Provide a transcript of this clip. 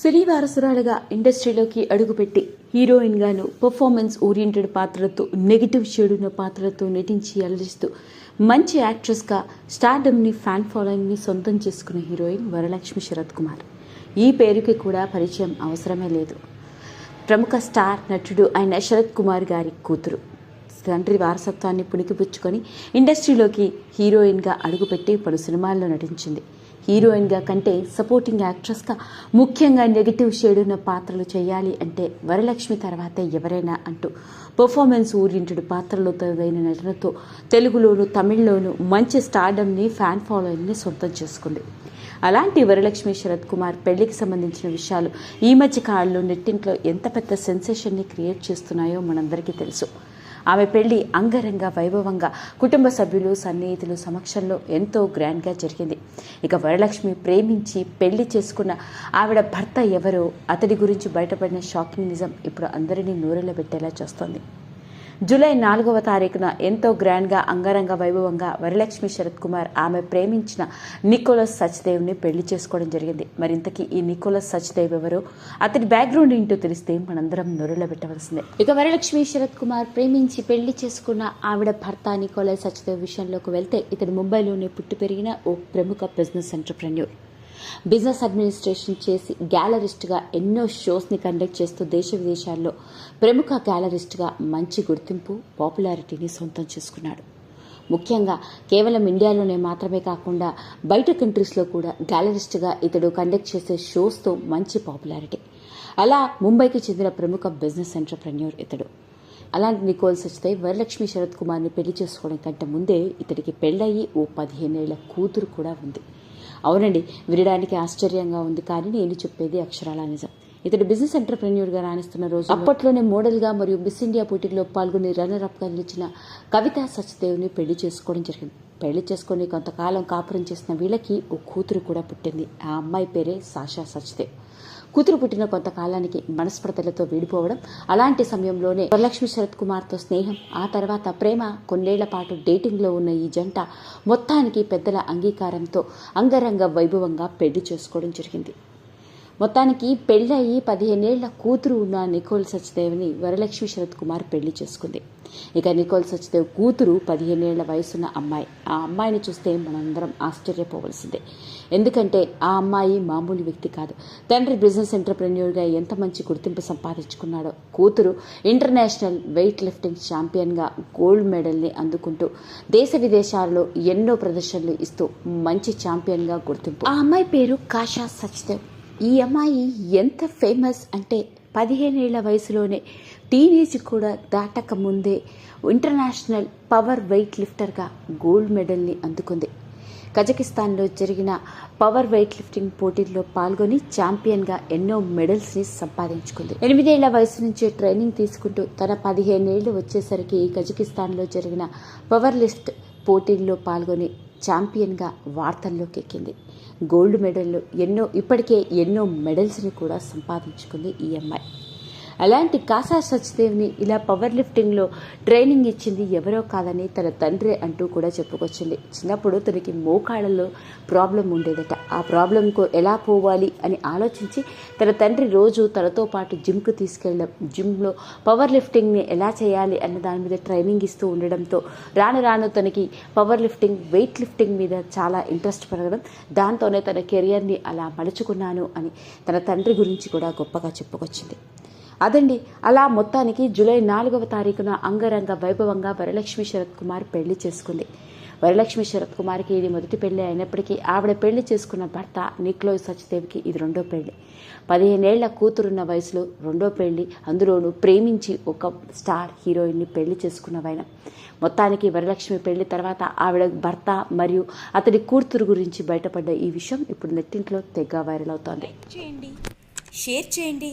సిరి వారసురాలుగా ఇండస్ట్రీలోకి అడుగుపెట్టి హీరోయిన్ గాను పర్ఫార్మెన్స్ ఓరియంటెడ్ పాత్రలతో నెగిటివ్ షేడున్న పాత్రలతో నటించి అలరిస్తూ మంచి యాక్ట్రెస్గా స్టార్డమ్ని ఫ్యాన్ ఫాలోయింగ్ని సొంతం చేసుకున్న హీరోయిన్ వరలక్ష్మి శరత్ కుమార్. ఈ పేరుకి కూడా పరిచయం అవసరమే లేదు. ప్రముఖ స్టార్ నటుడు అయిన శరత్ కుమార్ గారి కూతురు. తండ్రి వారసత్వాన్ని పుణికిపుచ్చుకొని ఇండస్ట్రీలోకి హీరోయిన్గా అడుగుపెట్టి పలు సినిమాల్లో నటించింది. హీరోయిన్గా కంటే సపోర్టింగ్ యాక్ట్రెస్గా ముఖ్యంగా నెగిటివ్ షేడ్ ఉన్న పాత్రలు చేయాలి అంటే వరలక్ష్మి తర్వాతే ఎవరైనా అంటూ పర్ఫార్మెన్స్ ఓరియంటెడ్ పాత్రలో అయిన నటనతో తెలుగులోను తమిళ్ళోను మంచి స్టార్డమ్ని ఫ్యాన్ ఫాలోయింగ్ని సొంతం చేసుకుంది. అలాంటి వరలక్ష్మి శరత్ కుమార్ పెళ్ళికి సంబంధించిన విషయాలు ఈ మధ్య కాలంలో నెట్టింట్లో ఎంత పెద్ద సెన్సేషన్ని క్రియేట్ చేస్తున్నాయో మనందరికీ తెలుసు. ఆమె పెళ్ళి అంగరంగ వైభవంగా కుటుంబ సభ్యులు సన్నిహితులు సమక్షంలో ఎంతో గ్రాండ్గా జరిగింది. ఇక వరలక్ష్మి ప్రేమించి పెళ్ళి చేసుకున్న ఆవిడ భర్త ఎవరో అతడి గురించి బయటపడిన షాకింగ్ నిజం ఇప్పుడు అందరినీ నూరెళ్ళ పెట్టేలా చేస్తోంది. జూలై నాలుగవ తారీఖున ఎంతో గ్రాండ్గా అంగరంగ వైభవంగా వరలక్ష్మి శరత్ కుమార్ ఆమె ప్రేమించిన నికోలస్ సచ్దేవ్ని పెళ్ళి చేసుకోవడం జరిగింది. మరింతకీ ఈ నికోలస్ సచ్దేవ్ ఎవరో అతని బ్యాక్గ్రౌండ్ ఏంటో తెలిస్తే మనందరం నొరలో పెట్టవలసిందే. ఇక వరలక్ష్మి శరత్ కుమార్ ప్రేమించి పెళ్ళి చేసుకున్న ఆవిడ భర్త నికోలస్ సచ్దేవ్ విషయంలోకి వెళ్తే ఇతడు ముంబైలోనే పుట్టి పెరిగిన ఓ ప్రముఖ బిజినెస్ ఎంటర్ప్రెన్యూర్. బిజినెస్ అడ్మినిస్ట్రేషన్ చేసి గ్యాలరిస్ట్గా ఎన్నో షోస్ని కండక్ట్ చేస్తూ దేశ విదేశాల్లో ప్రముఖ గ్యాలరిస్ట్గా మంచి గుర్తింపు పాపులారిటీని సొంతం చేసుకున్నాడు. ముఖ్యంగా కేవలం ఇండియాలోనే మాత్రమే కాకుండా బయట కంట్రీస్లో కూడా గ్యాలరిస్ట్గా ఇతడు కండక్ట్ చేసే షోస్తో మంచి పాపులారిటీ. అలా ముంబైకి చెందిన ప్రముఖ బిజినెస్ ఎంటర్ప్రెన్యూర్ ఇతడు. అలాంటి నికోల్స్ వస్తే వరలక్ష్మి శరత్ కుమార్ని పెళ్ళి చేసుకోవడం కంటే ముందే ఇతడికి పెళ్ళయి ఓ పదిహేనేళ్ళ కూతురు కూడా ఉంది. అవునండి వినడానికి ఆశ్చర్యంగా ఉంది. కానీ నేను చెప్పేది అక్షరాల నిజం. ఇతడు బిజినెస్ ఎంటర్ప్రెన్యూర్గా రాణిస్తున్న రోజు అప్పట్లోనే మోడల్గా మరియు మిస్ ఇండియా పోటీలో పాల్గొని రన్నర్అప్గా నిలిచిన కవితా సచ్దేవ్ని పెళ్ళి చేసుకోవడం జరిగింది. పెళ్ళి చేసుకుని కొంతకాలం కాపురం చేసిన వీళ్ళకి ఓ కూతురు కూడా పుట్టింది. ఆ అమ్మాయి పేరే సాషా సచ్దేవ్ కూతురు పుట్టిన కొంతకాలానికి మనస్పర్ధలతో విడిపోవడం అలాంటి సమయంలోనే వరలక్ష్మి శరత్ కుమార్తో స్నేహం ఆ తర్వాత ప్రేమ కొన్నేళ్ళ పాటు డేటింగ్లో ఉన్న ఈ జంట మొత్తానికి పెద్దల అంగీకారంతో అంగరంగ వైభవంగా పెళ్ళి చేసుకోవడం జరిగింది. మొత్తానికి పెళ్ళయి పదిహేనేళ్ళ కూతురు ఉన్న నికోల్ సచ్దేవ్ని వరలక్ష్మి శరత్ కుమార్ పెళ్ళి చేసుకుంది. ఇక నికోల్ సచ్దేవ్ కూతురు పదిహేనేళ్ళ వయసున్న అమ్మాయి. ఆ అమ్మాయిని చూస్తే మనందరం ఆశ్చర్యపోవలసిందే. ఎందుకంటే ఆ అమ్మాయి మామూలు వ్యక్తి కాదు. తండ్రి బిజినెస్ ఎంటర్ప్రెన్యూర్గా ఎంత మంచి గుర్తింపు సంపాదించుకున్నాడో కూతురు ఇంటర్నేషనల్ వెయిట్ లిఫ్టింగ్ ఛాంపియన్గా గోల్డ్ మెడల్ని అందుకుంటూ దేశ విదేశాల్లో ఎన్నో ప్రదర్శనలు ఇస్తూ మంచి ఛాంపియన్గా గుర్తింపు. ఆ అమ్మాయి పేరు కాషా సచ్దేవ్ ఈ అమ్మాయి ఎంత ఫేమస్ అంటే పదిహేనేళ్ళ వయసులోనే టీనేజ్ కూడా దాటక ముందే ఇంటర్నేషనల్ పవర్ వెయిట్ లిఫ్టర్గా గోల్డ్ మెడల్ని అందుకుంది. కజకిస్తాన్లో జరిగిన పవర్ వెయిట్ లిఫ్టింగ్ పోటీల్లో పాల్గొని ఛాంపియన్గా ఎన్నో మెడల్స్ని సంపాదించుకుంది. ఎనిమిదేళ్ళ వయసు నుంచి ట్రైనింగ్ తీసుకుంటూ తన పదిహేనేళ్ళు వచ్చేసరికి కజకిస్తాన్లో జరిగిన పవర్ లిఫ్ట్ పోటీల్లో పాల్గొని ఛాంపియన్గా వార్తల్లోకి ఎక్కింది గోల్డ్ మెడల్లో ఎన్నో ఇప్పటికే ఎన్నో మెడల్స్ని కూడా సంపాదించుకుంది ఈ అమ్మాయి. అలాంటి కాసా సచ్దేవ్ని ఇలా పవర్ లిఫ్టింగ్లో ట్రైనింగ్ ఇచ్చింది ఎవరో కాదని తన తండ్రి అంటూ కూడా చెప్పుకొచ్చింది. చిన్నప్పుడు తనకి మోకాళ్ళలో ప్రాబ్లం ఉండేదట. ఆ ప్రాబ్లంకు ఎలా పోవాలి అని ఆలోచించి తన తండ్రి రోజు తనతో పాటు జిమ్కు తీసుకెళ్ళడం జిమ్లో పవర్ లిఫ్టింగ్ని ఎలా చేయాలి అన్న దాని మీద ట్రైనింగ్ ఇస్తూ ఉండడంతో రాను రాను తనకి పవర్ లిఫ్టింగ్ వెయిట్ లిఫ్టింగ్ మీద చాలా ఇంట్రెస్ట్ పెరగడం దాంతోనే తన కెరియర్ని అలా మలుచుకున్నాను అని తన తండ్రి గురించి కూడా గొప్పగా చెప్పుకొచ్చింది. అదండి. అలా మొత్తానికి జూలై నాలుగవ తారీఖున అంగరంగ వైభవంగా వరలక్ష్మి శరత్ కుమార్ పెళ్ళి చేసుకుంది. వరలక్ష్మి శరత్ కుమార్కి ఇది మొదటి పెళ్ళి అయినప్పటికీ ఆవిడ పెళ్ళి చేసుకున్న భర్త నిక్లోయ్ సచ్దేవ్కి ఇది రెండో పెళ్ళి. పదిహేనేళ్ళ కూతురున్న వయసులో రెండో పెళ్ళి. అందులోనూ ప్రేమించి ఒక స్టార్ హీరోయిన్ని పెళ్ళి చేసుకున్నవైన మొత్తానికి వరలక్ష్మి పెళ్ళి తర్వాత ఆవిడ భర్త మరియు అతడి కూతురు గురించి బయటపడ్డ ఈ విషయం ఇప్పుడు నెట్టింట్లో తెగ వైరల్ అవుతోంది. చేయండి. షేర్ చేయండి.